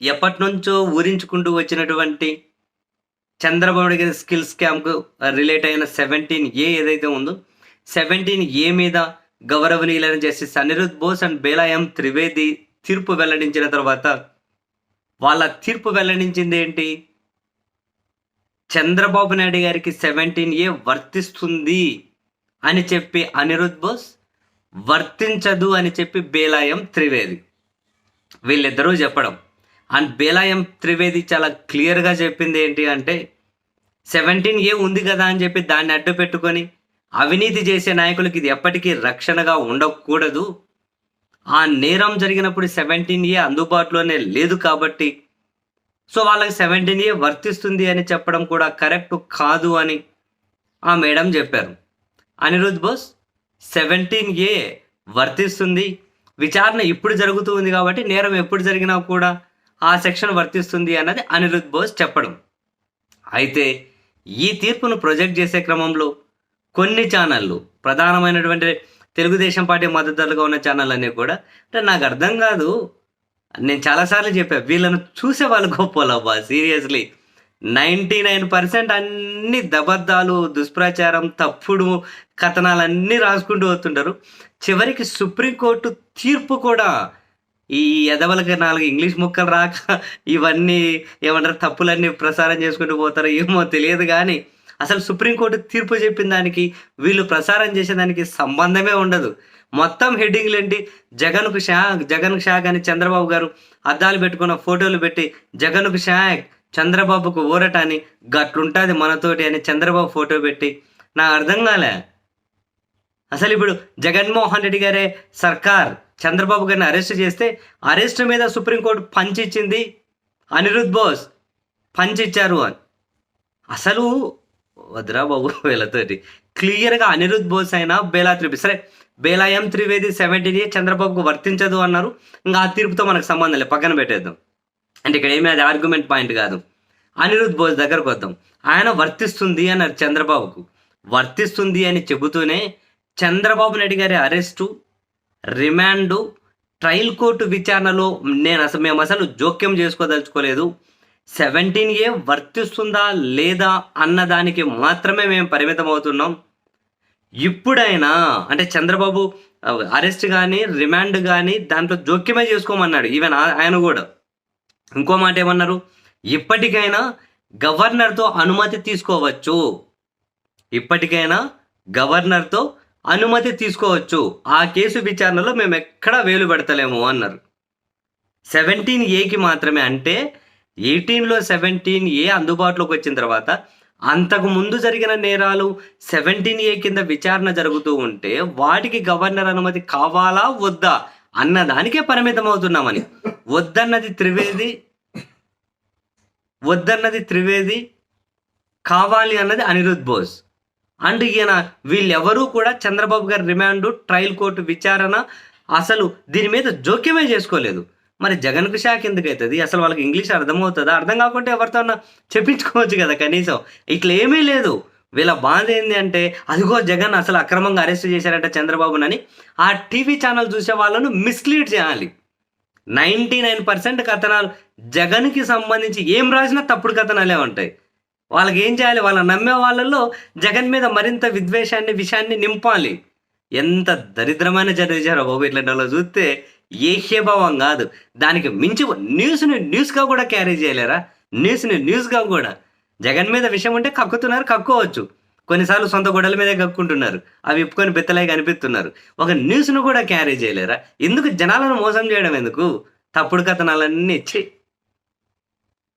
ఎప్పటి నుంచో ఊరించుకుంటూ వచ్చినటువంటి చంద్రబాబు గారి స్కిల్ స్కామ్కు రిలేట్ అయిన సెవెంటీన్ ఏ ఏదైతే ఉందో సెవెంటీన్ ఏ మీద గౌరవనీయులైన జస్టిస్ అనిరుద్ బోస్ అండ్ బేలాయం త్రివేది తీర్పు వెల్లడించిన తర్వాత వాళ్ళ తీర్పు వెల్లడించింది ఏంటి? చంద్రబాబు నాయుడు గారికి సెవెంటీన్ ఏ వర్తిస్తుంది అని చెప్పి అనిరుద్ బోస్ వర్తించదు అని చెప్పి బేలాయం త్రివేది. వీళ్ళిద్దరూ చెప్పడం అండ్ బేలాయం త్రివేది చాలా క్లియర్గా చెప్పింది ఏంటి అంటే సెవెంటీన్ ఏ ఉంది కదా అని చెప్పి దాన్ని అడ్డు పెట్టుకొని అవినీతి చేసే నాయకులకి ఇది ఎప్పటికీ రక్షణగా ఉండకూడదు. ఆ నేరం జరిగినప్పుడు సెవెంటీన్ ఏ అందుబాటులోనే లేదు కాబట్టి సో వాళ్ళకి సెవెంటీన్ ఏ వర్తిస్తుంది అని చెప్పడం కూడా కరెక్ట్ కాదు అని ఆ మేడం చెప్పారు. అనిరుద్ బోస్ సెవెంటీన్ ఏ వర్తిస్తుంది. విచారణ ఇప్పుడు జరుగుతుంది కాబట్టి నేరం ఎప్పుడు జరిగినా కూడా ఆ సెక్షన్ వర్తిస్తుంది అన్నది అనిరుద్ బోస్ చెప్పడం. అయితే ఈ తీర్పును ప్రొజెక్ట్ చేసే క్రమంలో కొన్ని ఛానళ్ళు ప్రధానమైనటువంటి తెలుగుదేశం పార్టీ మద్దతులుగా ఉన్న ఛానల్ అన్నీ కూడా అంటే నాకు అర్థం కాదు. నేను చాలాసార్లు చెప్పా వీళ్ళను చూసే వాళ్ళు గొప్పలబ్బా సీరియస్లీ. నైంటీ నైన్ పర్సెంట్ అన్ని దబద్దాలు దుష్ప్రచారం తప్పుడు కథనాలు అన్నీ రాసుకుంటూ వస్తుంటారు. చివరికి సుప్రీంకోర్టు తీర్పు కూడా ఈ ఎదవలకి నాలుగు ఇంగ్లీష్ ముక్కలు రాక ఇవన్నీ ఏమంటారు తప్పులన్నీ ప్రసారం చేసుకుంటూ పోతారో ఏమో తెలియదు కానీ అసలు సుప్రీంకోర్టు తీర్పు చెప్పిన దానికి వీళ్ళు ప్రసారం చేసేదానికి సంబంధమే ఉండదు. మొత్తం హెడ్డింగ్లు ఏంటి? జగన్కు షా జగన్కు షాక్ అని చంద్రబాబు గారు అద్దాలు పెట్టుకున్న ఫోటోలు పెట్టి జగన్కు షాక్ చంద్రబాబుకు ఊరట అని గట్లుంటుంది మనతోటి అని చంద్రబాబు ఫోటో పెట్టి. నా అర్థం కాలే. అసలు ఇప్పుడు జగన్మోహన్ రెడ్డి గారే సర్కార్ చంద్రబాబు గారిని అరెస్ట్ చేస్తే అరెస్ట్ మీద సుప్రీంకోర్టు పంచ్ ఇచ్చింది అనిరుద్ బోస్. పంచ్ ఇచ్చారు అని. అసలు వద్రా బాబు వీళ్ళతోటి. క్లియర్గా అనిరుద్ బోస్ అయినా బేలా త్రివేది సరే బేలా ఎం త్రివేది సెవెంటీన్ చంద్రబాబుకు వర్తించదు అన్నారు. ఇంకా ఆ తీర్పుతో మనకు సంబంధం లేదు. పక్కన పెట్టేద్దాం. అంటే ఇక్కడ ఏమీ అది ఆర్గ్యుమెంట్ పాయింట్ కాదు. అనిరుద్ బోస్ దగ్గరకు వద్దాం. ఆయన వర్తిస్తుంది అన్నారు చంద్రబాబుకు. వర్తిస్తుంది అని చెబుతూనే చంద్రబాబు నాయుడు గారి అరెస్టు రిమాండు ట్రయల్ కోర్టు విచారణలో నేను అసలు మేము అసలు జోక్యం చేసుకోదలుచుకోలేదు. సెవెంటీన్ ఏ వర్తిస్తుందా లేదా అన్న దానికి మాత్రమే మేము పరిమితం అవుతున్నాం. ఇప్పుడైనా అంటే చంద్రబాబు అరెస్ట్ కానీ రిమాండ్ కానీ దాంట్లో జోక్యమే చేసుకోమన్నాడు. ఈవెన్ ఆయన కూడా. ఇంకో మాట ఏమన్నారు? ఇప్పటికైనా గవర్నర్తో అనుమతి తీసుకోవచ్చు. ఇప్పటికైనా గవర్నర్తో అనుమతి తీసుకోవచ్చు. ఆ కేసు విచారణలో మేము ఎక్కడా వేలు పెడతలేము అన్నారు. సెవెంటీన్ ఏకి మాత్రమే అంటే ఎయిటీన్లో సెవెంటీన్ ఏ అందుబాటులోకి వచ్చిన తర్వాత అంతకు ముందు జరిగిన నేరాలు సెవెంటీన్ ఏ కింద విచారణ జరుగుతూ ఉంటే వాటికి గవర్నర్ అనుమతి కావాలా వద్దా అన్న దానికే పరిమితం అవుతున్నామని వద్దన్నది త్రివేది వద్దన్నది త్రివేది కావాలి అన్నది అనిరుద్ బోస్. అండ్ ఈయన వీళ్ళెవరూ కూడా చంద్రబాబు గారి రిమాండ్ ట్రయల్ కోర్టు విచారణ అసలు దీని మీద జోక్యమే చేసుకోలేదు. మరి జగన్కు షాక్ ఎందుకు అవుతుంది అసలు వాళ్ళకి ఇంగ్లీష్ అర్థమవుతుందా? అర్థం కాకుంటే ఎవరితో చెప్పించుకోవచ్చు కదా కనీసం. ఇట్లా ఏమీ లేదు. వీళ్ళ బాధ ఏంది అంటే అదిగో జగన్ అసలు అక్రమంగా అరెస్ట్ చేశారట చంద్రబాబునని ఆ టీవీ ఛానల్ చూసే వాళ్ళను మిస్లీడ్ చేయాలి. నైంటీ నైన్ పర్సెంట్ కథనాలు జగన్కి సంబంధించి ఏం రాసినా తప్పుడు కథనాలే ఉంటాయి. వాళ్ళకి ఏం చేయాలి? వాళ్ళ నమ్మే వాళ్ళల్లో జగన్ మీద మరింత విద్వేషాన్ని విషయాన్ని నింపాలి. ఎంత దరిద్రమైన చదివించారో బాబు ఇట్లాంటి వాళ్ళు చూస్తే ఏహ్యభావం కాదు. దానికి మించి న్యూస్ని న్యూస్గా కూడా క్యారీ చేయలేరా? న్యూస్ని న్యూస్గా కూడా. జగన్ మీద విషయం ఉంటే కక్కుతున్నారు కక్కోవచ్చు. కొన్నిసార్లు సొంత గొడవల మీదే కక్కుంటున్నారు అవి ఇప్పుకొని బెత్తలై కనిపిస్తున్నారు. ఒక న్యూస్ను కూడా క్యారీ చేయలేరా? ఎందుకు జనాలను మోసం చేయడం ఎందుకు? తప్పుడు కథనాలన్నీ ఇచ్చి